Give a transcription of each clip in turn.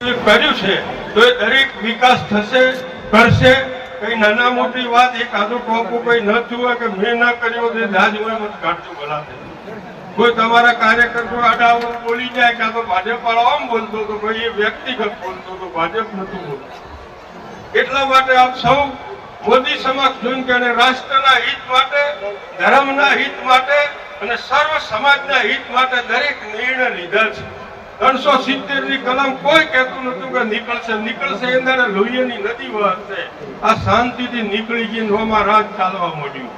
કર્યું છે, તો એ દરેક વિકાસ થશે, કરશે. કઈ નાના મોટી વાત, એક આદુ ટોપું કઈ ન થયું કે મેં ના કર્યો તો દાજ હોય મત કાઢજો ભલા કોઈ તમારા કાર્યકર્તો કોઈ બોલી જાય કે તો ભાજપ વાળો આમ બોલતો હતો, કોઈ એ વ્યક્તિગત બોલતો હતો, ભાજપ નતું બોલતું. એટલા માટે આપ સૌ મોદી સમક્ષ જોઈને કે રાષ્ટ્રના હિત માટે, ધર્મના હિત માટે અને સર્વ સમાજના હિત માટે દરેક નિર્ણય લીધા છે. ત્રણસો સિત્તેરની કલમ કોઈ કહેતું નતું કે નીકળશે. નીકળશે અંદર લોહીની નદી વહશે આ શાંતિથી નીકળી ગઈ નોમાં રાજ ચાલવા માંડ્યું.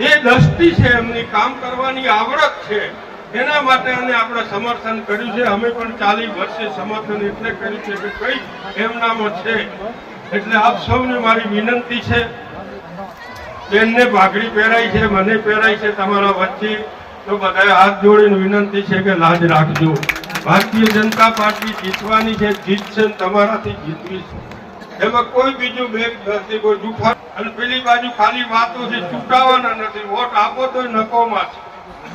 એ દ્રષ્ટિ છે એમની, કામ કરવાની આવડત છે. એના માટે અને આપણે સમર્થન કર્યું છે. અમે પણ ચાલીસ વર્ષે સમર્થન એટલે કર્યું છે કે કઈ એમનામાં છે. એટલે આપ સૌને મારી વિનંતી છે. બેનને ભાગડી પહેરાય છે, મને પહેરાય છે તમારા વચ્ચે. તો બધાએ હાથ જોડીને વિનંતી છે કે લાજ રાખજો. ભારતીય જનતા પાર્ટી જીતવાની છે તમારાથી જીતવી છે. એમાં કોઈ બીજું બેગ નથી, કોઈ જુફા અને પેલી બાજુ ખાલી વાતો છે, ચૂંટાવાના નથી. વોટ આપો તો નકોમાં છે.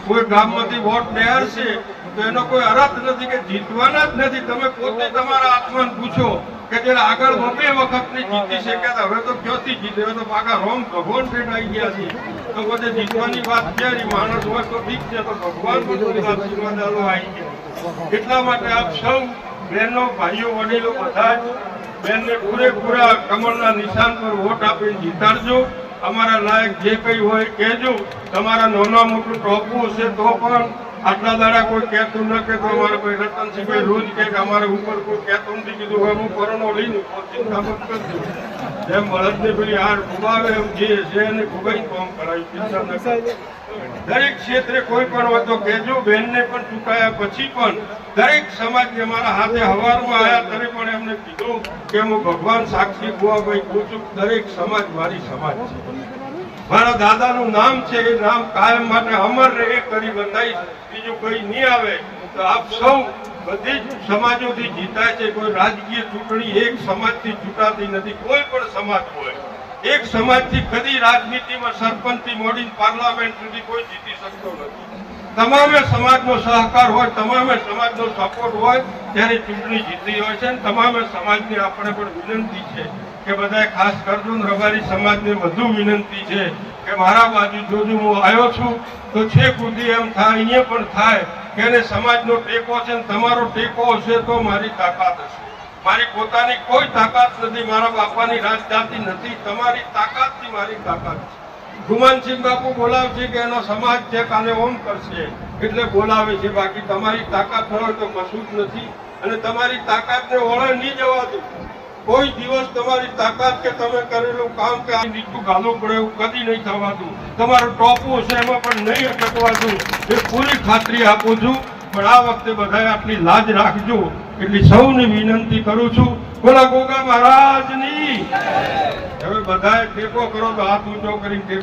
કોઈ ગામમાંથી વોટ બેહારશે તો એનો કોઈ અર્થ નથી કે જીતવાના જ નથી. તમે પોતે તમારા આત્માને પૂછો. કે જે આગળ બબે વખતની જીતી શક્યા હવે તો ક્યાંથી જીતે? હવે તો પાકા રોમ ભગવાન ભેટ આવી ગયા છે. તો બધે જીતવાની વાત ક્યારે માણસ હોય તો ઠીક છે, તો ભગવાન બધું આશીર્વાદ આલો આવી ગયા. એટલા માટે આપ સૌ બહેનો, ભાઈઓ, વડીલો બધા જ બેનને પૂરેપૂરા કમળના નિશાન પર વોટ આપીને જીતાડજો. અમારા લાયક જે કઈ હોય કહેજો. તમારા નાના મોટું ટોપું હશે તો પણ આટલા દાડા કોઈ કહેતું ન કે તો અમારે કોઈ રતનસિંહભાઈ રોજ કે અમારે ઉપર કોઈ કહેતું નથી, કીધું હવે હું કોરોનો લઈને ચિંતા મત કરજો. જેમ બળદની પેલી હાર ગુમાવે એમ જે છે એને ફુગાઈ કામ કરાવી દરેક ક્ષેત્રે કોઈ પણ હોય તો કહેજો બહેનને પણ ચૂકાયા પછી પણ દરેક સમાજને મારા હાથે હવારમાં આવ્યા ત્યારે પણ એમને કીધું કે હું ભગવાન સાક્ષી, બુઆભાઈ કહું છું દરેક સમાજ મારી સમાજ છે. મારા દાદાનું નામ છે, એ નામ કાયમ માટે અમર રહે કરી બંધાઈ બીજું કઈ નહીં આવે, તો આપ સૌ બધી જ સમાજોથી જીતાય છે. કોઈ રાજકીય ચૂંટણી એક સમાજથી ચૂંટાતી નથી, કોઈ પણ સમાજ હોય. એક સમાજથી કદી રાજનીતિમાં સરપંચથી મોડી પાર્લામેન્ટ સુધી કોઈ જીતી શકતો નથી. તમામે સમાજનો સહકાર હોય, તમામે સમાજનો સપોર્ટ હોય, ત્યારે ચૂંટણી જીતી હોય છે તમામે સમાજની આપણે પણ વિનંતી છે કે બધાએ ખાસ કરજો રબારી સમાજને વધુ વિનંતી છે કે મારા બાજુ જોજો હું આવ્યો છું, તો છેક સુધી એમ થાય, અહીંયા પણ થાય કે એને સમાજનો ટેકો છે ને તમારો ટેકો હશે તો મારી તાકાત હશે. મારી પોતાની કોઈ તાકાત નથી, મારા બાપાની રાજધાતી નથી, તમારી તાકાતથી મારી તાકાત છે. ગુમાનસિંહ બાપુ બોલાવશે કે એનો સમાજ છે કાલે ઓમ કરશે? એટલે બોલાવે છે. બાકી તમારી તાકાત ન હોય તો જ નથી. અને તમારી તાકાતને ઓળે નહીં જવા દો કોઈ દિવસ તમારી તાકાત કે તમે કરેલું કામ કે નીચું ગાલું પડે એવું કદી નહીં થવાતું. તમારું ટોપું હશે એમાં પણ નહીં અટકવાતું. એ પૂરી ખાતરી આપું છું. પણ આ વખતે બધાએ આટલી લાજ રાખજો. એટલી સૌને વિનંતી કરું છું. બોલા ગોગા મહારાજની. હવે બધાએ ટેકો કરો તો હાથ ઊંચો કરીને